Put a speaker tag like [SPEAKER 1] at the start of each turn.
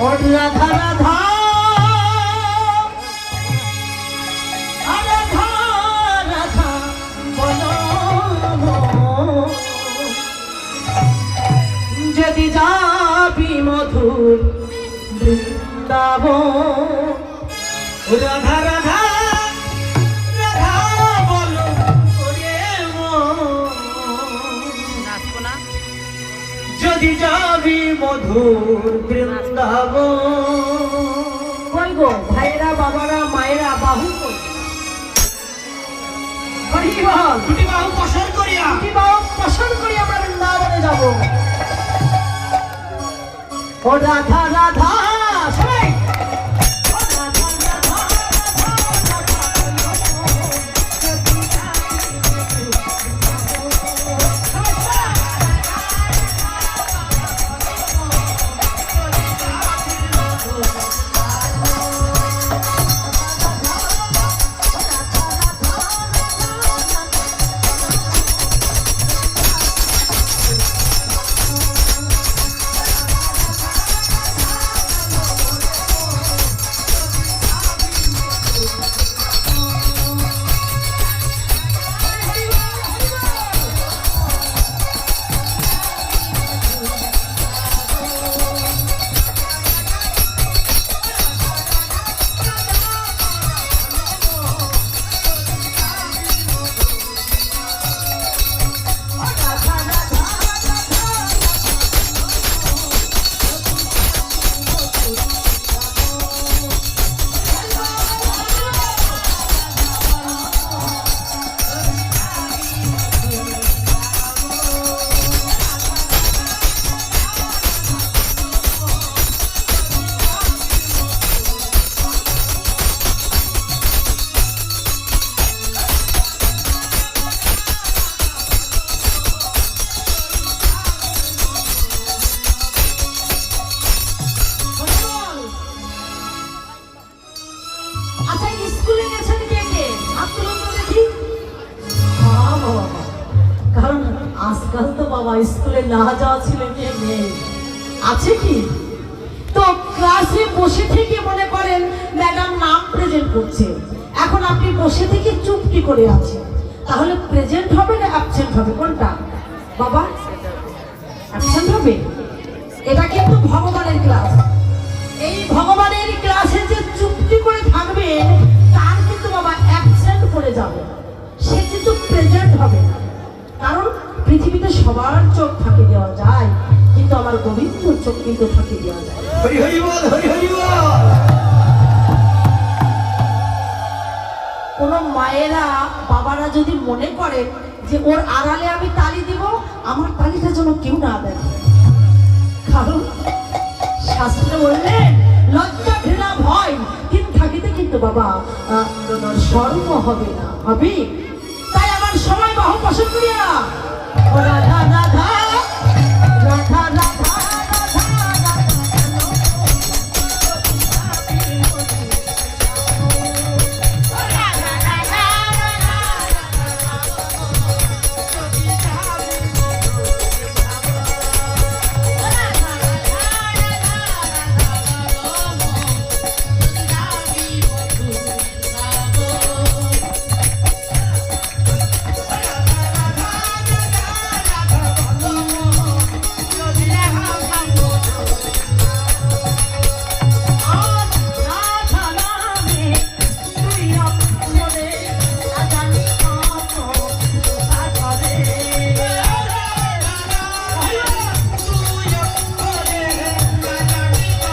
[SPEAKER 1] রাধা রাধা। যদি যাবি মধুর বৃন্দাবন রাধা মধুর বৃন্দাবন। গো? ভাইয়েরা বাবারা মায়েরা বাহু
[SPEAKER 2] দুটি করিয়া।
[SPEAKER 1] কি বাহু পছন্দ করি আমরা বৃন্দাবনে যাব। ও রাধা রাধা। আজকাল তো বাবা, স্কুলে না যাওয়া ছেলে মেয়ে আছে কি? তো ক্লাসে বসে থেকে মনে করেন, ম্যাডাম নাম প্রেজেন্ট করছে। এখন আপনি বসে থেকে চুপটি করে আছেন। তাহলে প্রেজেন্ট হবে না অ্যাবসেন্ট হবে? কোনটা? বাবা, অ্যাবসেন্ট হবে? এটা কিন্তু ভগবানের ক্লাস। সবার চোখ ফাঁকি দেওয়া যায় কিন্তু আমার গোবিন্দর চোখ কিন্তু ফাঁকি দেওয়া যায়। না।
[SPEAKER 2] হরি হরি বল হরি হরি বল।
[SPEAKER 1] কোনো মায়েরা বাবারা যদি মনে করেন যে ওর আড়ালে আমি তালি দিব আমার তালিটা যেন কেউ না দেয়। কারণ শাস্ত্রে বললেন লজ্জা ঘৃণা ভয় তিন থাকিতে কিন্তু বাবা শর্ম হবে না। হবে তাই আমার সময় বাহু পছন্দ করিয়া ราชาราชาราชา